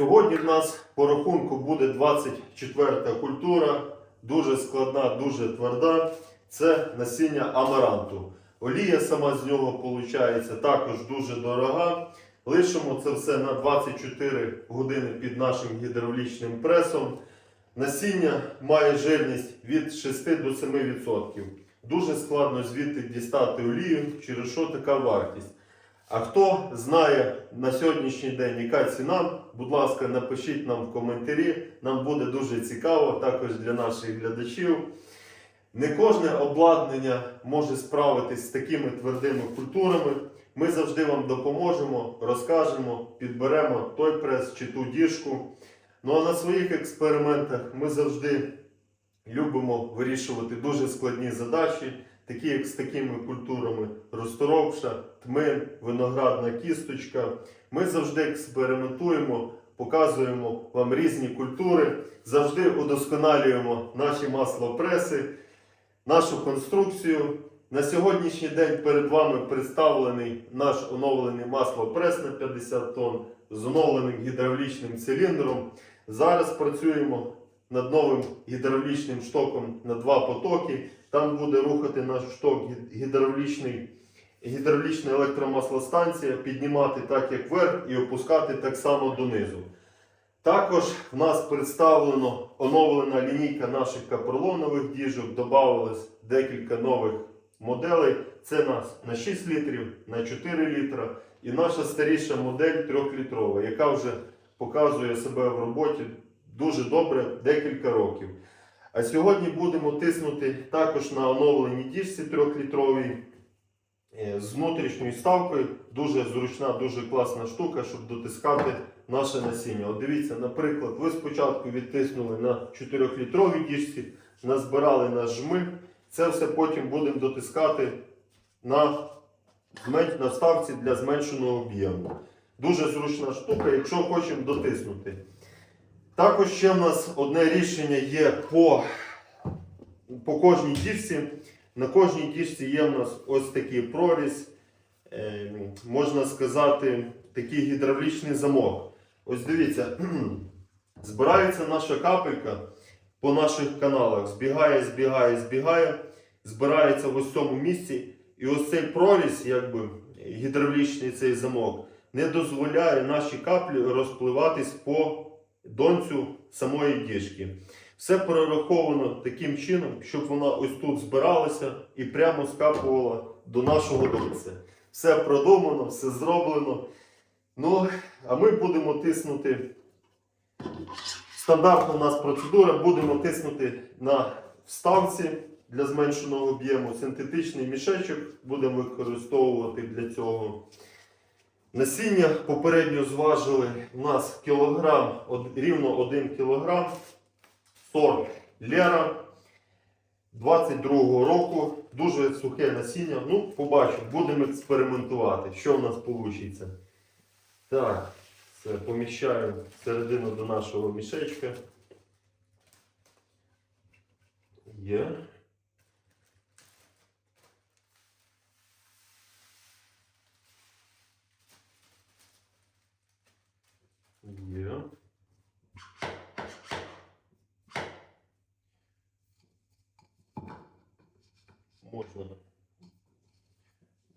Сьогодні в нас по рахунку буде 24 культура, дуже складна, дуже тверда. Це насіння амаранту. Олія сама з нього виходить також дуже дорога. Лишимо це все на 24 години під нашим гідравлічним пресом. Насіння має жирність від 6 до 7%. Дуже складно звідти дістати олію, через що така вартість. А хто знає на сьогоднішній день, яка ціна, будь ласка, напишіть нам в коментарі. Нам буде дуже цікаво, також для наших глядачів. Не кожне обладнання може справитись з такими твердими культурами. Ми завжди вам допоможемо, розкажемо, підберемо той прес чи ту діжку. Ну а на своїх експериментах ми завжди любимо вирішувати дуже складні задачі, такі як з такими культурами розторопша, тмин, виноградна кісточка. Ми завжди експериментуємо, показуємо вам різні культури, завжди удосконалюємо наші маслопреси, нашу конструкцію. На сьогоднішній день перед вами представлений наш оновлений маслопрес на 50 тонн з оновленим гідравлічним циліндром. Зараз працюємо над новим гідравлічним штоком на два потоки. Там буде рухати наш шток гідравлічний, гідравлічна електромаслостанція, піднімати так, як вверх, і опускати так само донизу. Також в нас представлено оновлена лінійка наших каперлонових діжок, додавалось декілька нових моделей. Це нас на 6 літрів, на 4 літра. І наша старіша модель 3-літрова, яка вже показує себе в роботі дуже добре декілька років. А сьогодні будемо тиснути також на оновленій діжці 3-літровій е, з внутрішньою ставкою. Дуже зручна, дуже класна штука, щоб дотискати наше насіння. От дивіться, наприклад, ви спочатку відтиснули на 4-літровій діжці, назбирали наш жмих. Це все потім будемо дотискати на, на ставці для зменшеного об'єму. Дуже зручна штука, якщо хочемо дотиснути. Також ще в нас одне рішення є по, по кожній діжці. На кожній діжці є в нас ось такий проріз, е, можна сказати, такий гідравлічний замок. Ось дивіться, збирається наша капелька по наших каналах. Збігає, збігає, збігає, збирається в ось цьому місці. І ось цей проріз, якби гідравлічний цей замок, не дозволяє нашій каплі розпливатись по донцю самої діжки. Все прораховано таким чином, щоб вона ось тут збиралася і прямо скапувала до нашого донця. Все продумано, все зроблено. Ну, а ми будемо тиснути. Стандартна у нас процедура, будемо тиснути на вставці для зменшеного об'єму. Синтетичний мішечок будемо використовувати для цього. Насіння попередньо зважили у нас кілограм, рівно 1 кілограм, сорт Лера 22-го року. Дуже сухе насіння. Ну, побачимо, будемо експериментувати, що в нас вийде. Так, це поміщаємо середину до нашого мішечка. Є.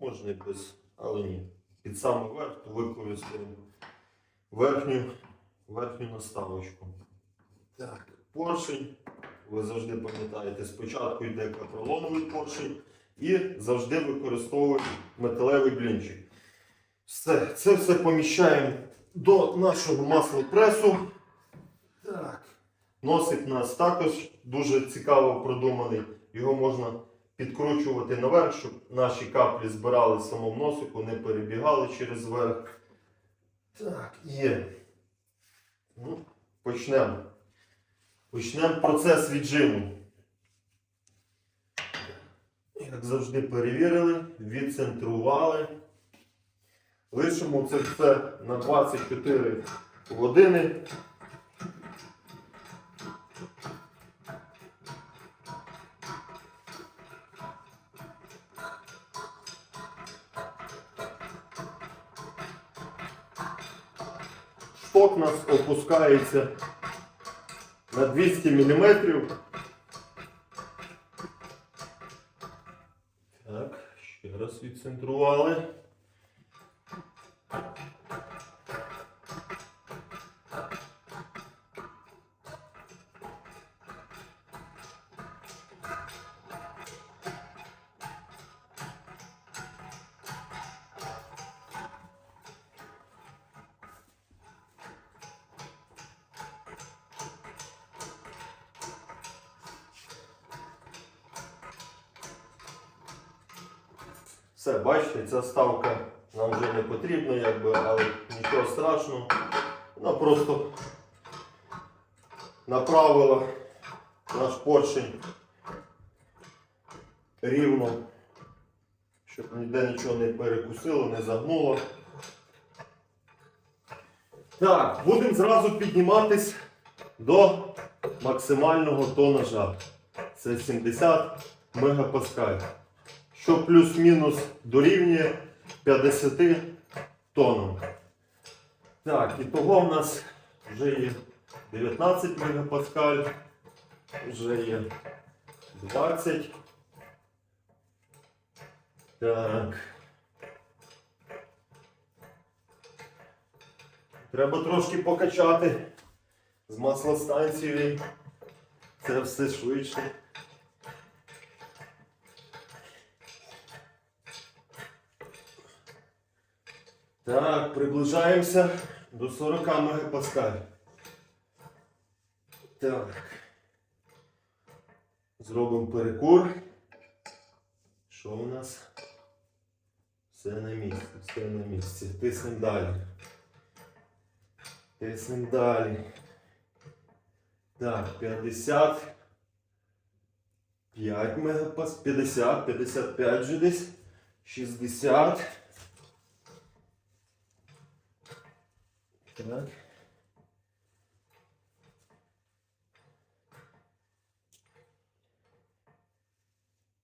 Можна. І без, але ні. Під самий верх використаємо верхню, верхню наставочку. Так, поршень. Ви завжди пам'ятаєте, спочатку йде капролоновий поршень і завжди використовуємо металевий блінчик. Все, це все поміщаємо до нашого маслопресу. Так. Носик у нас також дуже цікаво продуманий. Його можна підкручувати наверх, щоб наші каплі збирали самому носику, не перебігали через верх. Так, є. Ну, почнемо. Почнемо процес віджиму. Як завжди перевірили, відцентрували. Лишимо це все на 24 години. Шток у нас опускається на 200 мм. Так, ще раз відцентрували. Все, бачите, ця ставка нам вже не потрібна, якби, але нічого страшного. Вона просто направила наш поршень рівно, щоб ніде нічого не перекусило, не загнуло. Так, будемо зразу підніматись до максимального тонажа. Це 70 мегапаскаль що плюс-мінус дорівнює 50 тоннам. Так, і того в нас вже є 19 мегапаскаль, вже є 20. Так. Треба трошки покачати з маслостанцією. Це все швидше. Так, приближаємося до 40 мегапаскаль. Так. Зробимо перекур. Що у нас? Все на місці, все на місці. Тиснемо далі. Тиснемо далі. Так, 50. 5 мегапас, 50, 55 вже десь. 60. Так.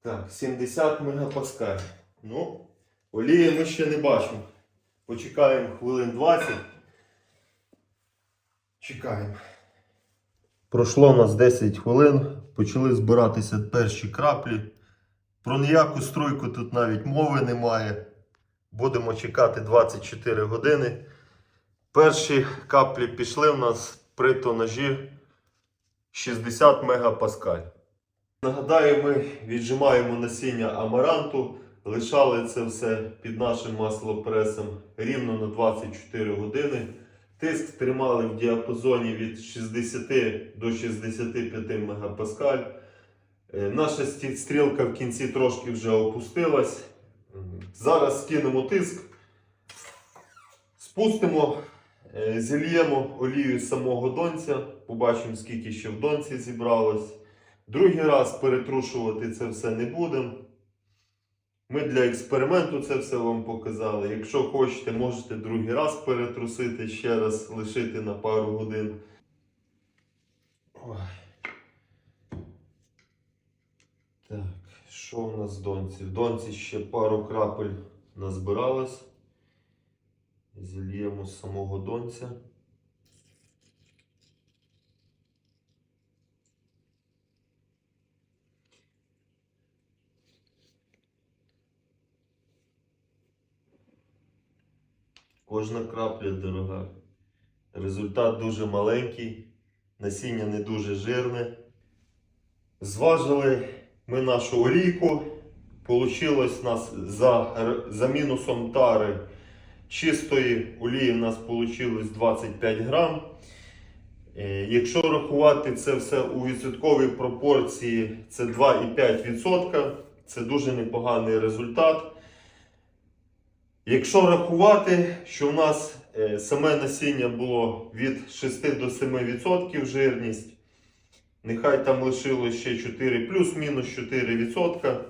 Так, 70 мегапаскаль. Ну, олії ми ще не бачимо. Почекаємо хвилин 20. Чекаємо. Пройшло у нас 10 хвилин. Почали збиратися перші краплі. Про ніяку струйку тут навіть мови немає. Будемо чекати 24 години. Перші каплі пішли у нас при тонажі 60 мегапаскаль. Нагадаю, ми віджимаємо насіння амаранту, лишали це все під нашим маслопресом рівно на 24 години. Тиск тримали в діапазоні від 60 до 65 мегапаскаль. Е, Наша стрілка в кінці трошки вже опустилась. Зараз скинемо тиск, спустимо, зільємо олію з самого донця, побачимо, скільки ще в донці зібралось. Другий раз перетрушувати це все не будемо. Ми для експерименту це все вам показали. Якщо хочете, можете другий раз перетрусити, ще раз лишити на пару годин. Ой. Так, що у нас в донці? В донці ще пару крапель назбиралось. Зільємо з самого донця. Кожна крапля дорога. Результат дуже маленький, насіння не дуже жирне. Зважили ми нашу олійку. Получилось нас за, за мінусом тари чистої олії у нас вийшло 25 грам. Е, Якщо рахувати це все у відсотковій пропорції, це 2,5%. Це дуже непоганий результат. Якщо рахувати, що в нас е, саме насіння було від 6 до 7% жирність, нехай там лишилось ще 4 плюс-мінус 4%.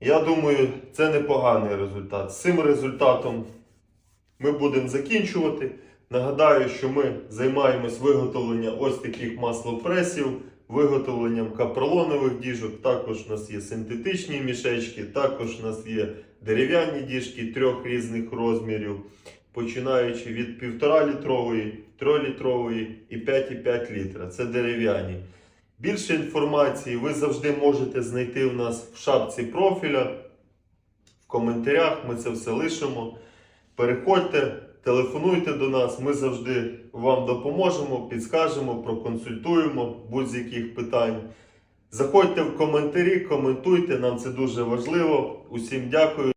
Я думаю, це непоганий результат. З цим результатом ми будемо закінчувати. Нагадаю, що ми займаємось виготовленням ось таких маслопресів, виготовленням капролонових діжок. Також у нас є синтетичні мішечки, також у нас є дерев'яні діжки трьох різних розмірів. починаючи від 1,5 літрової, 3 літрової і 5,5 літра. Це дерев'яні. Більше інформації ви завжди можете знайти у нас в шапці профіля, в коментарях. Ми це все лишимо. Переходьте, телефонуйте до нас, ми завжди вам допоможемо, підскажемо, проконсультуємо будь-яких питань. Заходьте в коментарі, коментуйте, нам це дуже важливо. Усім дякую.